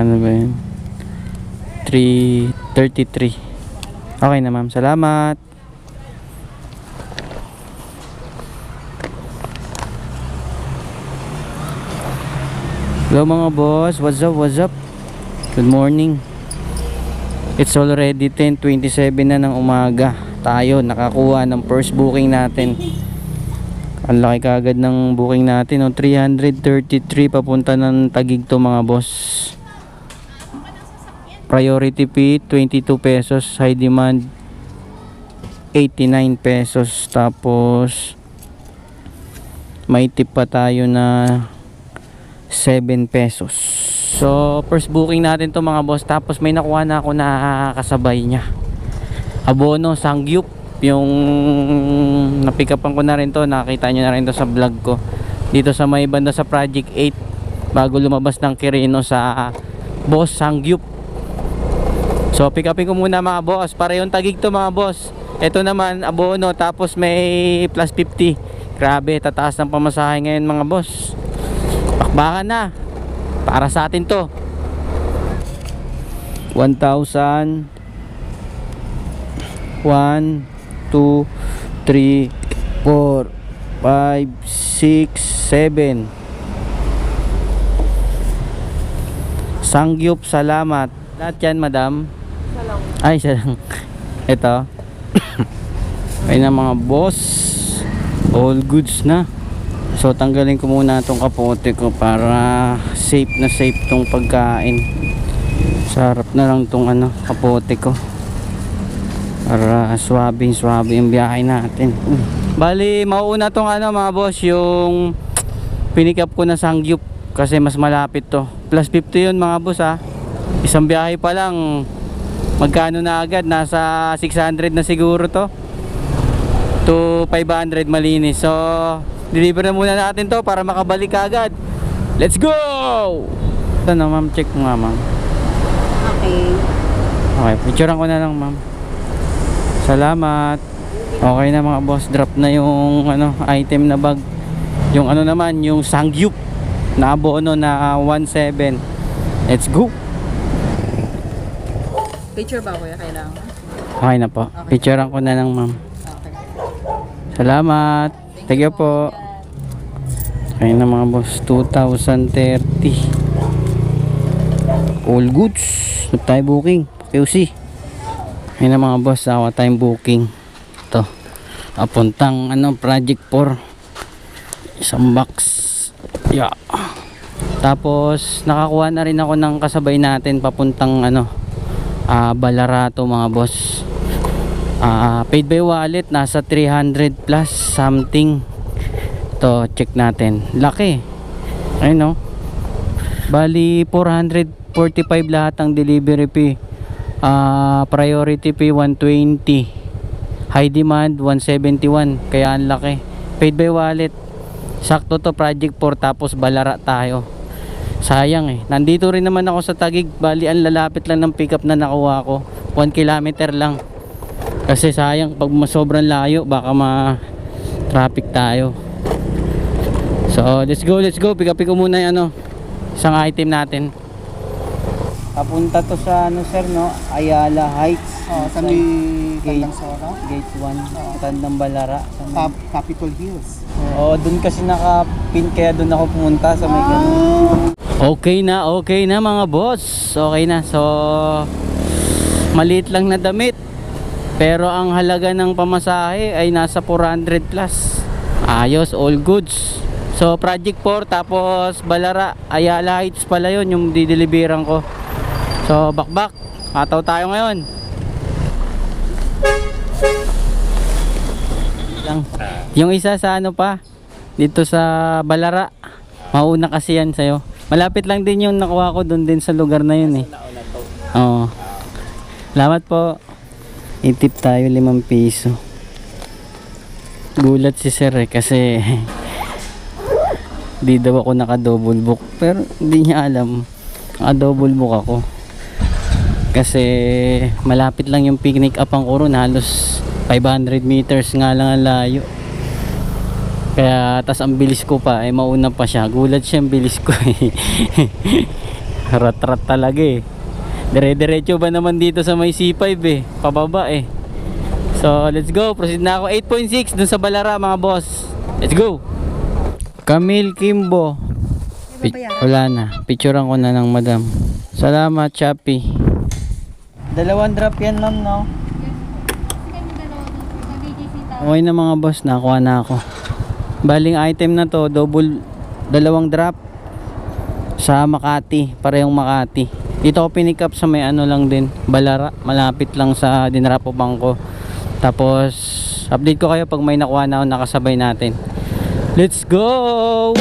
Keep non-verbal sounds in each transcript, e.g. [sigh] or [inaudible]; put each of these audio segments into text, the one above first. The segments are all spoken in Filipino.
Kano ba yun? 333. Okay na ma'am. Salamat. Hello mga boss. What's up? What's up? Good morning. It's already 10.27 na ng umaga. Tayo nakakuha ng first booking natin. Ang laki kagad ng booking natin. No? 333 papunta ng Tagig to mga boss. Priority fee 22 pesos. High demand 89 pesos. Tapos may tip pa tayo na 7 pesos. So, first booking natin to mga boss. Tapos may nakuha na ako na kasabay niya. Abono, Sangyup. Yung napikapan ko na rin to. Nakita nyo na rin to sa vlog ko. Dito sa may banda sa Project 8. Bago lumabas ng Kirino sa Boss Sangyup. So, pick upin ko muna mga boss. Para yung tagig to mga boss. Ito naman, abono. Tapos may plus 50. Grabe, tataas ng pamasahe ngayon mga boss. Bakbakan na. Para sa atin to. 1,000 1 2 3 4 5 6 7 Sangyup, salamat. Lahat yan, madam. Ay, siya lang. Ito. Ayun na mga boss. All goods na. So tanggalin ko muna itong kapote ko para safe na safe tong pagkain. Sarap na lang tong ano, kapote ko. Para swabing swabe yung biyahe natin. Uy. Bali, mauuna tong ano mga boss, yung pinikap ko na sangyup kasi mas malapit to. Plus 50 yun mga boss ha. Isang biyahe pa lang, magkano na agad? Nasa 600 na siguro to. To 500 malinis. So, deliver na muna natin to para makabalik agad. Let's go! Ito na ma'am, check mo nga ma'am. Okay. Okay, picturean ko na lang ma'am. Salamat. Okay na mga boss, drop na yung ano, item na bag. Yung ano naman, yung sangyup na abono na 17. Let's go! Picture ba kuya kailangan? Okay na po. Picturean ko na lang ma'am. Okay. Salamat. Thank you po. Ayun na mga boss, 2030. All goods. Huwag tayo booking. QC. Ayun na mga boss, awa tayong booking. Ito. Apuntang ano, project 4. Isang box. Yeah. Tapos, nakakuha na rin ako ng kasabay natin papuntang ano, ah, Balarato mga boss. Ah, paid by wallet nasa 300 plus something. To check natin. Laki. Ayun no. Bali 445 lahat ang delivery fee. Ah, priority fee 120. High demand 171. Kaya ang laki. Paid by wallet. Sakto to project 4 tapos balara tayo. Sayang eh. Nandito rin naman ako sa Tagig. Bali ang lalapit lang ng pickup na nakuha ko. 1 kilometer lang. Kasi sayang pag sobrang layo baka ma traffic tayo. So, let's go, let's go. Pick up ko muna 'yung ano isang item natin. Papunta to sa ano sir no, Ayala Heights. Oh, sa may gate, gate 1, Tandang Balara. Sa may- Cap Capitol Hills. Oo, dun kasi nakapin kaya dun ako pumunta sa may ganun. Okay na, okay na mga boss. Okay na. So, maliit lang na damit. Pero ang halaga ng pamasahe ay nasa 400 plus. Ayos, all goods. So, Project 4 tapos Balara, Ayala Heights pala yun yung dideliveran ko. So, bakbak. Kataw tayo ngayon. Lang. Yung isa sa ano pa, dito sa Balara. Mauna kasi yan sa'yo. Malapit lang din yung nakuha ko doon din sa lugar na yun eh. Oo. Salamat po. Itip tayo limang piso. Gulat si sir eh kasi [laughs] di daw ako naka double book pero hindi niya alam naka double book ako kasi malapit lang yung picnic up ang Coron halos 500 meters nga lang ang layo kaya tas ang bilis ko pa eh mauna pa siya gulat siya ang bilis ko eh [laughs] Rat-rat talaga eh. Dire-diretso ba naman dito sa may C5 eh. Pababa eh. So, let's go. Proceed na ako. 8.6 dun sa Balara mga boss. Let's go. Camille Kimbo. Pi- wala na. Picturean ko na ng madam. Salamat, Chappy. Dalawang drop yan, ma'am, no? Okay na mga boss, nakuha na ako. Baling item na to, double, dalawang drop sa Makati, parehong Makati. Dito ako pinick up sa may ano lang din, Balara, malapit lang sa Dinrapo Bangko. Tapos, update ko kayo pag may nakuha na ako nakasabay natin. Let's go!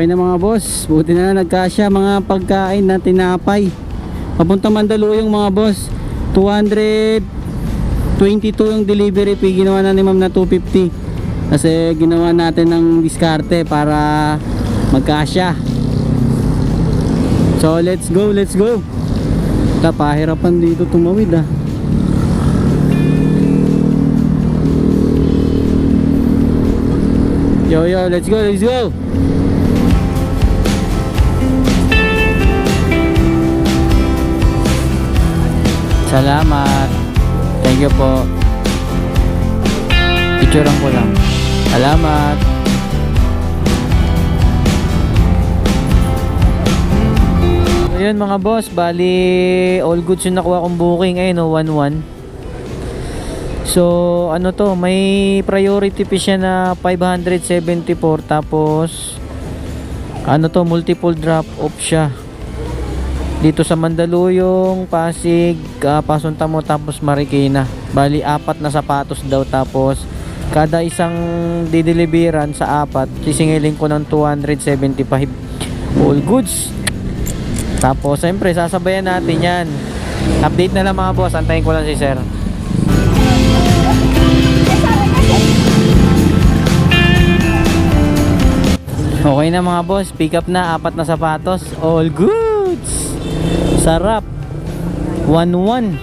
Okay na mga boss, buti na lang nagkasya mga pagkain na tinapay. Papunta Mandaluyong mga boss, 222 yung delivery fee, ginawa na ni ma'am na 250. Kasi ginawa natin ng diskarte para magkasya. So let's go, let's go. Tapahirapan dito tumawid ah. Yo yo, let's go, let's go. Salamat. Thank you po. Picturean ko lang. Salamat. Ayun mga boss, bali all goods yung nakuha kong booking ayun no, 1-1. So, ano to, may priority fee siya na 574 tapos ano to, multiple drop off siya. Dito sa Mandaluyong, Pasig, uh, Pasunta mo tapos Marikina. Bali apat na sapatos daw tapos kada isang dideliveran sa apat, sisingilin ko ng 275 all goods. Tapos, siyempre, sasabayan natin yan. Update na lang mga boss. Antayin ko lang si sir. Okay na mga boss. Pick up na. Apat na sapatos. All goods. Sarap. 1-1.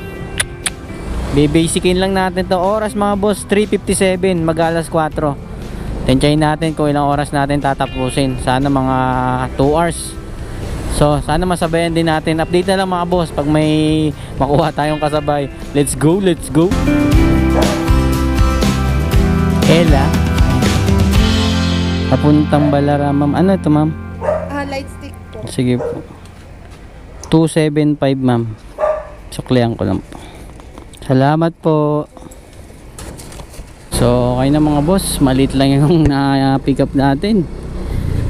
Bibasicin lang natin to oras mga boss. 3.57. Mag alas 4. Tensyahin natin kung ilang oras natin tatapusin. Sana mga 2 hours. So, sana masabayan din natin. Update na lang mga boss pag may makuha tayong kasabay. Let's go, let's go. Ella. Papuntang Balara, ma'am. Ano ito, ma'am? Ah, light stick po. Sige po. 275, ma'am. Suklihan ko lang po. Salamat po. So, okay na mga boss. Malit lang yung [laughs] na-pick up natin.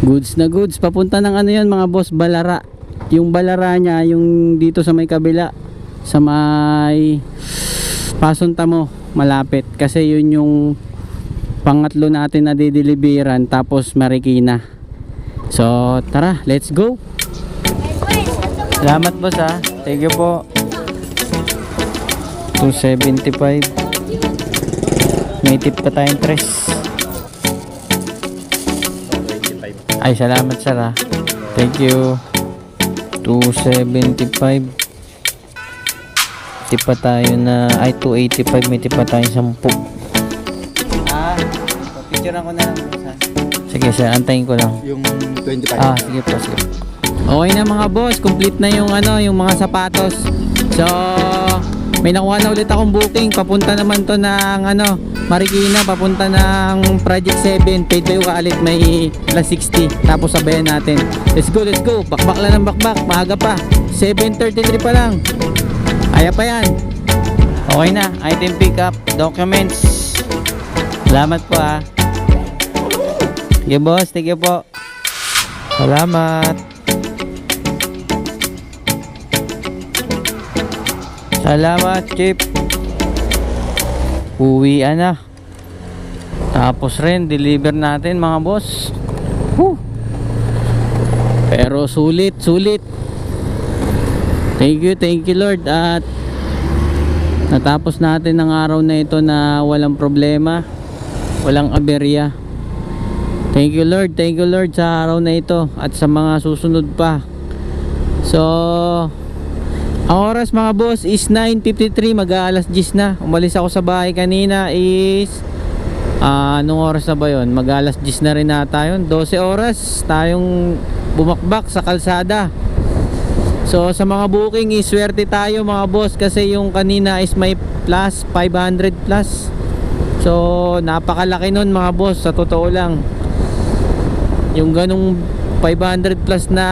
Goods na goods. Papunta ng ano yan mga boss, Balara. Yung Balara niya, yung dito sa may kabila. Sa may pasunta mo, malapit. Kasi yun yung pangatlo natin na dideliveran tapos Marikina. So, tara, let's go. Salamat boss ha. Thank you po. 275. May tip pa tayong tres. Ay, salamat sir ha. Thank you. 275. Tip pa tayo na, ay 285. May tip pa tayong 10. Ah, picturean ko na lang. Sige sir, antayin ko lang. Yung 25. Ah, sige po, sige. Okay na mga boss, complete na yung ano, yung mga sapatos. So, may nakuha na ulit akong booking. Papunta naman to ng ano, Marikina, papunta ng Project 7. Paid by kaalit may plus 60. Tapos sabayan natin. Let's go, let's go. Bakbak lang ng bakbak. Maaga pa. 7.33 pa lang. Kaya pa yan. Okay na. Item pickup. Documents. Salamat po ah. Sige boss, thank you po. Salamat. Salamat, Chip. Uwian na. Tapos rin, deliver natin mga boss. Whew. Pero sulit, sulit. Thank you, thank you Lord. At natapos natin ang araw na ito na walang problema. walang aberya thank you Lord thank you Lord sa araw na ito at sa mga susunod pa so ang oras mga boss is 9.53 mag-aalas 10 na. Umalis ako sa bahay kanina is ah, anong oras na ba yun? Mag-aalas 10 na rin nata yun. 12 oras tayong bumakbak sa kalsada. So sa mga booking is swerte tayo mga boss kasi yung kanina is may plus 500 plus. So napakalaki nun mga boss sa totoo lang. Yung ganong 500 plus na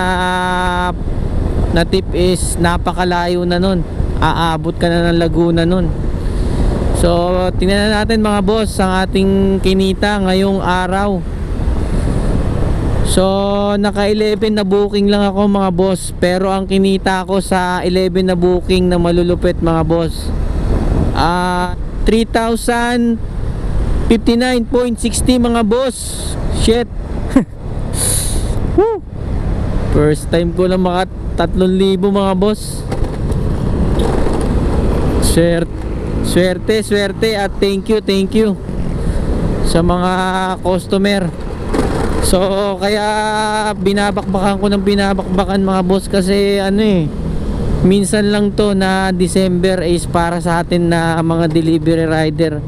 na tip is napakalayo na nun. Aabot ka na ng Laguna nun. So tingnan na natin mga boss ang ating kinita ngayong araw. So, naka 11 na booking lang ako mga boss. Pero ang kinita ko sa 11 na booking na malulupit mga boss. Ah, 3,059.60 mga boss. Shit. First time ko lang maka 3,000 mga boss. Swerte, swerte, swerte at thank you, thank you sa mga customer. So kaya binabakbakan ko ng binabakbakan mga boss kasi ano eh minsan lang to na December is para sa atin na mga delivery rider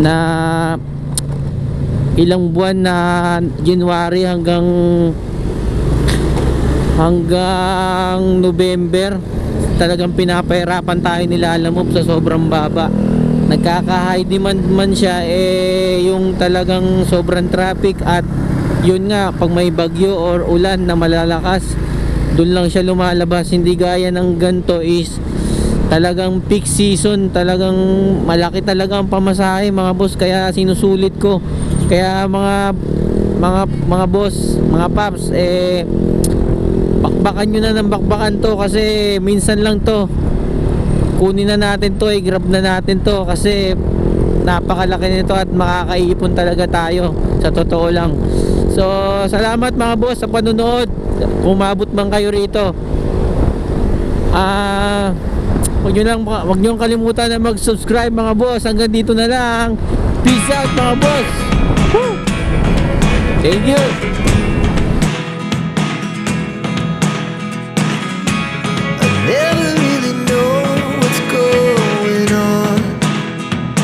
na ilang buwan na January hanggang hanggang November talagang pinapahirapan tayo nilalamove sa sobrang baba. Nagkaka-high demand man siya eh yung talagang sobrang traffic at yun nga pag may bagyo or ulan na malalakas doon lang siya lumalabas. Hindi gaya ng ganto is talagang peak season talagang malaki talaga ang pamasahe mga boss. Kaya sinusulit ko. Kaya mga mga mga boss mga paps eh bakbakan nyo na ng bakbakan to kasi minsan lang to. Kunin na natin to i-grab na natin to kasi napakalaki nito at makakaipon talaga tayo sa totoo lang. So salamat mga boss sa panunood kung maabot man kayo rito. Ah wag nyo lang wag nyo kalimutan na mag-subscribe mga boss. Hanggang dito na lang. Peace out mga boss. Woo! thank you